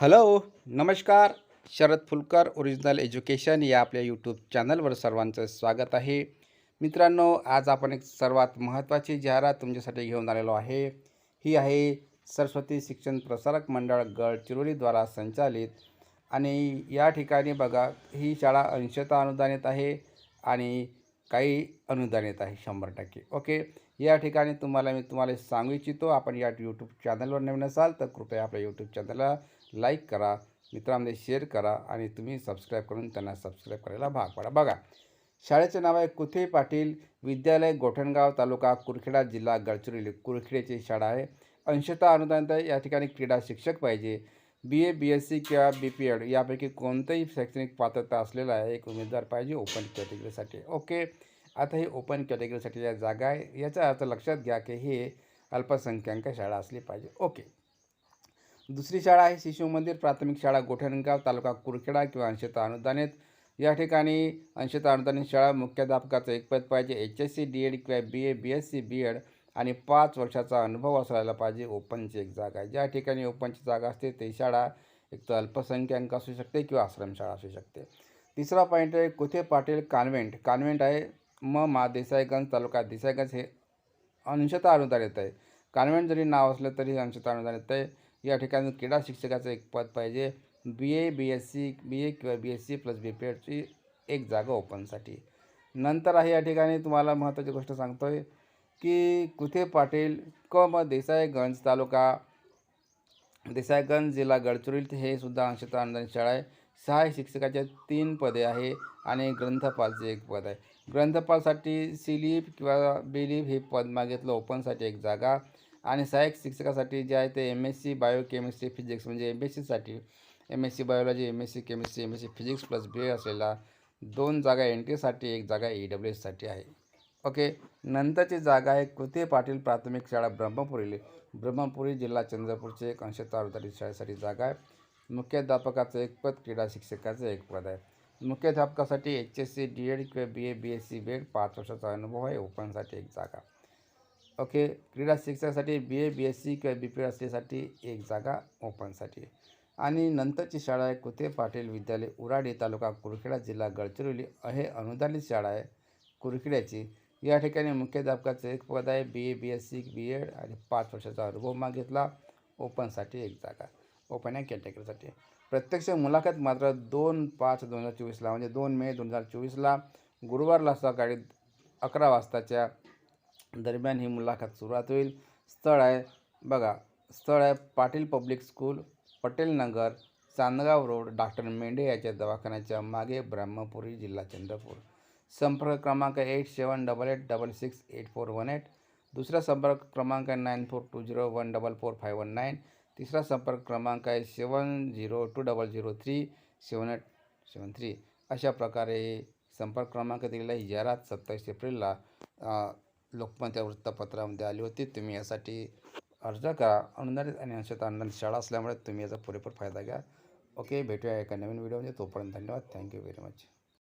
Hello नमस्कार. Sharad Phulkar original education या आपल्या यूट्यूब चॅनलवर सर्वांचं स्वागत आहे. मित्रांनो आज आपण एक सर्वात महत्त्वाची जाहिरात तुमच्यासाठी घेऊन आलेलो आहे. ही आहे सरस्वती शिक्षण प्रसारक मंडळ गडचिरोलीद्वारा संचालित आणि या ठिकाणी बघा ही शाळा अंशतः अनुदानित आहे आणि काही अनुदानित आहे शंभर टक्के. ओके? या ठिकाणी तुम्हाला मी तुम्हाला सांगू इच्छितो. आपण या यूट्यूब चॅनलवर नवीन असाल तर कृपया आपल्या यूट्यूब चॅनलला लाईक करा मित्रांमध्ये शेअर करा आणि तुम्ही सबस्क्राईब करून त्यांना सबस्क्राईब करायला भाग पडा. बघा शाळेचे नाव आहे कुथे पाटील? विद्यालय गोठणगाव तालुका कुरखेडा जिल्हा गडचिरोली. कुरखेड्याची शाळा आहे. अंशतः अनुदानित या ठिकाणी क्रीडा शिक्षक पाहिजे. बी ए बी एस सी किंवा बी पी एड यापैकी कोणतंही शैक्षणिक पात्रता असलेला आहे एक उमेदवार पाहिजे. ओपन कॅटेगरीसाठी ओके आता हे ओपन कॅटेगरीसाठी ज्या जागा आहे याचा अर्थ लक्षात घ्या की हे अल्पसंख्याक शाळा असली पाहिजे. ओके दुसरी शाळा आहे शिशु मंदिर प्राथमिक शाळा गोठणगाव तालुका कुरखेडा किंवा अंशतः अनुदानित या ठिकाणी अंशतः अनुदानित शाळा मुख्याध्यापकाचं एक पद पाहिजे. H S C D Ed किंवा B A B S C B Ed आणि पाच वर्षाचा अनुभव असायला पाहिजे. ओपनची एक जागा आहे. ज्या ठिकाणी ओपनची जागा असते ती शाळा एक तर अल्पसंख्याक असू शकते किंवा आश्रमशाळा असू शकते. तिसरा पॉईंट आहे कुथे पाटील कॉन्व्हेंट. कॉन्व्हेंट आहे म मा देसाईगंज तालुका देसाईगंज हे अंशतः अनुदानित आहे. कॉन्व्हेंट जरी नाव असलं तरी अंशतः अनुदान येत आहे. या ठिकाणी क्रीडा शिक्षकाचं एक पद पाहिजे. बी A B S C B A किंवा B S C plus B P एडची एक जागा ओपनसाठी नंतर आहे या ठिकाणी तुम्हाला महत्त्वाची गोष्ट सांगतो आहे की कुथे पाटील क म देसाईगंज तालुका देसाईगंज जिल्हा गडचिरोली हे सुद्धा अंशतः अनुदान शाळा आहे. सहाय्य शिक्षकाच्या तीन पदे आहे आणि ग्रंथपालचे एक पद आहे. ग्रंथपालसाठी सिलीप किंवा बिलीप हे पद मागितलं ओपनसाठी एक जागा. आणि सहाय्यक शिक्षकासाठी जे आहे ते M S C biochemistry physics म्हणजे एम एस सीसाठी M S C biology M S C chemistry M S C physics plus B A असलेला दोन जागा एन टीसाठी एक जागा ई डब्ल्यू एससाठी आहे. ओके नंतरची जागा आहे कृती पाटील प्राथमिक शाळा ब्रह्मपुरी ब्रह्मपुरी जिल्हा चंद्रपूरचे एक अंश अनुदानित शाळेसाठी जागा आहे. मुख्याध्यापकाचं एक पद क्रीडा शिक्षकाचं एक पद आहे. मुख्याध्यापकासाठी H S C D Ed किंवा B A B S C B Ed पाच वर्षाचा अनुभव आहे. ओपनसाठी एक जागा. ओके क्रीडा शिक्षकासाठी बी ए बी एस सी किंवा बी पी एस सीसाठी एक जागा ओपनसाठी आणि नंतरची शाळा आहे कुथे पाटील विद्यालय उराडी तालुका कुरखेडा जिल्हा गडचिरोली. हे अनुदानित शाळा आहे कुरखेड्याची. या ठिकाणी मुख्याध्यापकाचं एक पद आहे. B A B S C B Ed आणि पाच वर्षाचा अनुभव मागितला. ओपनसाठी एक जागा. ओपन या कॅटेगरीसाठी प्रत्यक्ष मुलाखत मात्र दोन पाच दोन हजार चोवीसला म्हणजे दोन मे दोन हजार चोवीसला गुरुवारला सकाळी अकरा वाजताच्या दरम्यान ही मुलाखत सुरुवात होईल. स्थळ आहे बघा स्थळ आहे Patil public school Patel Nagar Chandgaon road doctor Mendhe याच्या दवाखान्याच्या मागे ब्रह्मपुरी जिल्हा चंद्रपूर. संपर्क क्रमांक eight seven double eight double six eight four one eight दुसरा संपर्क क्रमांक nine four two zero one double four five one nine तिसरा संपर्क क्रमांक आहे seven zero two double zero three seven eight seven three. अशा प्रकारे संपर्क क्रमांक दिलेला ही जाहिरात सत्तावीस एप्रिलला लोकमत या वृत्तपत्रामध्ये आली होती. तुम्ही यासाठी अर्ज करा. अनुदानित आणि अंशत अनुदानित शाळा असल्यामुळे तुम्ही याचा पुरेपूर फायदा घ्या. ओके भेटूया एका नवीन व्हिडिओमध्ये. तोपर्यंत धन्यवाद. Thank you very much